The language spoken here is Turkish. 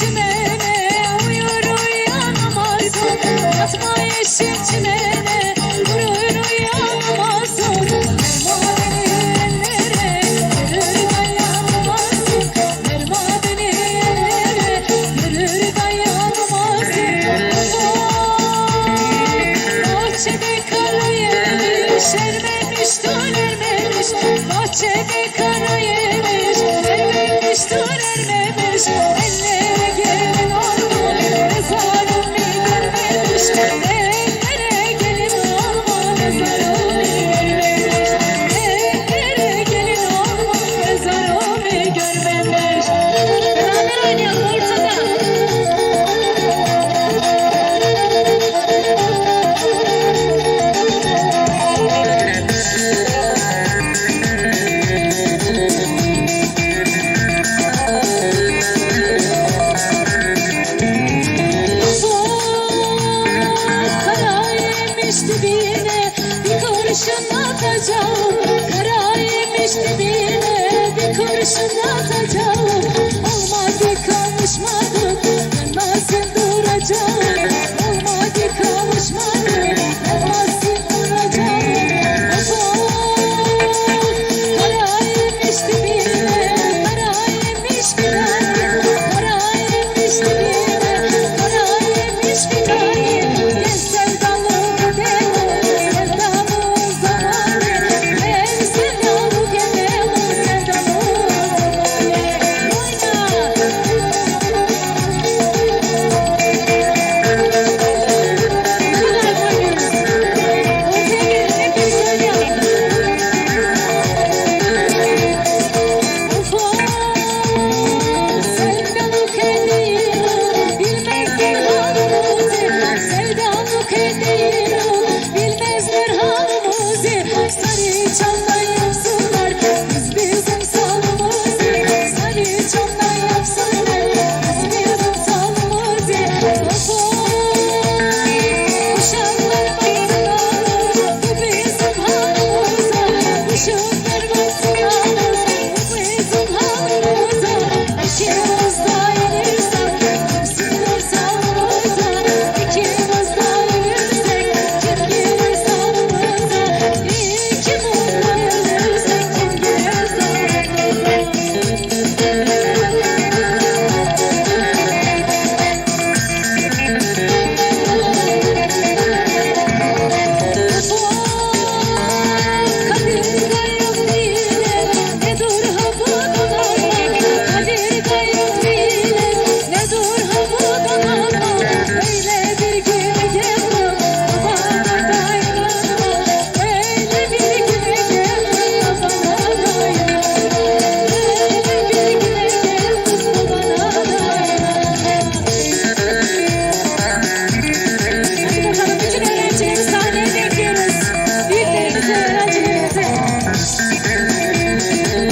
çimene Uyur uyanamazsın Yatma yeşil çimene Uyur uyanamazsın beni ellere Yürür dayanamazsın beni ellere Yürür dayanamazsın Bahçede kara yemiş Ermemiş dur ermemiş Bahçede kara yemiş dibine bir kurşun atacağım. Kara yemiş dibine bir kurşun atacağım